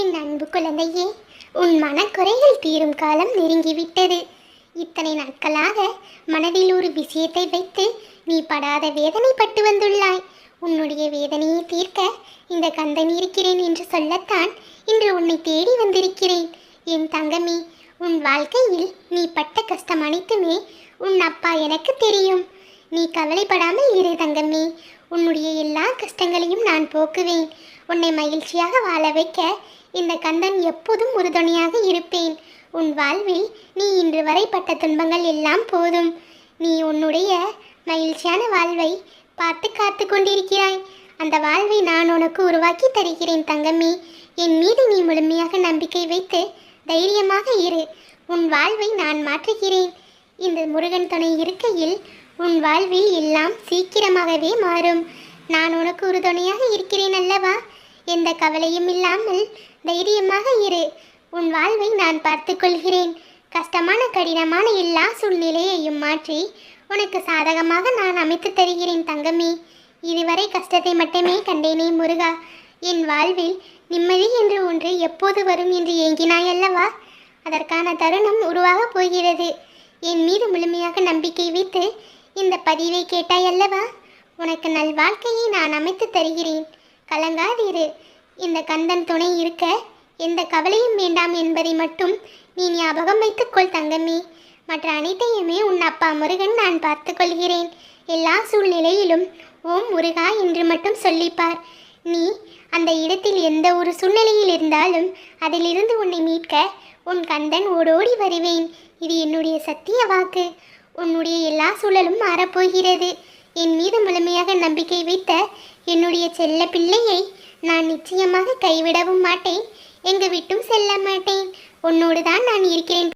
என் அன்பு குழந்தையே உன் மனக்குறைகள் தீரும் காலம் நெருங்கிவிட்டது. இத்தனை நாட்களாக மனதில் ஒரு விஷயத்தை வைத்து நீ படாத வேதனைப்பட்டு வந்துள்ளாய். உன்னுடைய வேதனையை தீர்க்க இந்த கந்தன் இருக்கிறேன் என்று சொல்லத்தான் இன்று உன்னை தேடி வந்திருக்கிறேன். என் தங்கமே உன் வாழ்க்கையில் நீ பட்ட கஷ்டம் அனைத்துமே உன் அப்பா எனக்கு தெரியும். நீ கவலைப்படாமல் இரு தங்கமே உன்னுடைய எல்லா கஷ்டங்களையும் நான் போக்குவேன். உன்னை மகிழ்ச்சியாக வாழ வைக்க இந்த கந்தன் எப்போதும் உறுதுணையாக இருப்பேன். உன் வாழ்வில் நீ இன்று வரை பட்ட துன்பங்கள் எல்லாம் போதும். நீ உன்னுடைய மகிழ்ச்சியான வாழ்வை பார்த்து காத்து கொண்டிருக்கிறாய். அந்த வாழ்வை நான் உனக்கு உருவாக்கி தருகிறேன் தங்கமே. என் மீது நீ முழுமையாக நம்பிக்கை வைத்து தைரியமாக இரு. உன் வாழ்வை நான் மாற்றுகிறேன். இந்த முருகன் துணை இருக்கையில் உன் வாழ்வில் எல்லாம் சீக்கிரமாகவே மாறும். நான் உனக்கு உறுதுணையாக இருக்கிறேன் அல்லவா? எந்த கவலையும் இல்லாமல் தைரியமாக இரு. உன் வாழ்வை நான் பார்த்துக்கொள்கிறேன் கஷ்டமான கடினமான எல்லா சூழ்நிலையையும் மாற்றி உனக்கு சாதகமாக நான் அமைத்து தருகிறேன் தங்கமே. இதுவரை கஷ்டத்தை மட்டுமே கண்டேனே முருகா. என் வாழ்வில் நிம்மதி என்று ஒன்று எப்போது வரும் என்று ஏங்கினாய் அல்லவா? அதற்கான தருணம் உருவாகப் போகிறது. என் மீது முழுமையாக நம்பிக்கை வைத்து இந்த பதிவை கேட்டாய் அல்லவா? உனக்கு நல்வாழ்க்கையை நான் அமைத்து தருகிறேன். கலங்காதீரு. இந்த கந்தன் துணை இருக்க எந்த கவலையும் வேண்டாம் என்பதை மட்டும் நீ ஞாபகம் வைத்துக்கொள் தங்கமே. மற்ற அனைத்தையுமே உன் அப்பா முருகன் நான் பார்த்து கொள்கிறேன். எல்லா சூழ்நிலையிலும் ஓம் முருகா என்று மட்டும் சொல்லிப்பார். நீ அந்த இடத்தில் எந்த ஒரு சூழ்நிலையில் இருந்தாலும் அதிலிருந்து உன்னை மீட்க உன் கந்தன் ஓடோடி வருவேன். இது என்னுடைய சத்திய வாக்கு. உன்னுடைய எல்லா சூழலும் மாறப்போகிறது. என் மீது முழுமையாக நம்பிக்கை வைத்த என்னுடைய செல்ல பிள்ளையை நான் நிச்சயமாக கைவிடவும் மாட்டேன். எங்கு விட்டும் செல்ல மாட்டேன். உன்னோடு தான் நான் இருக்கிறேன்.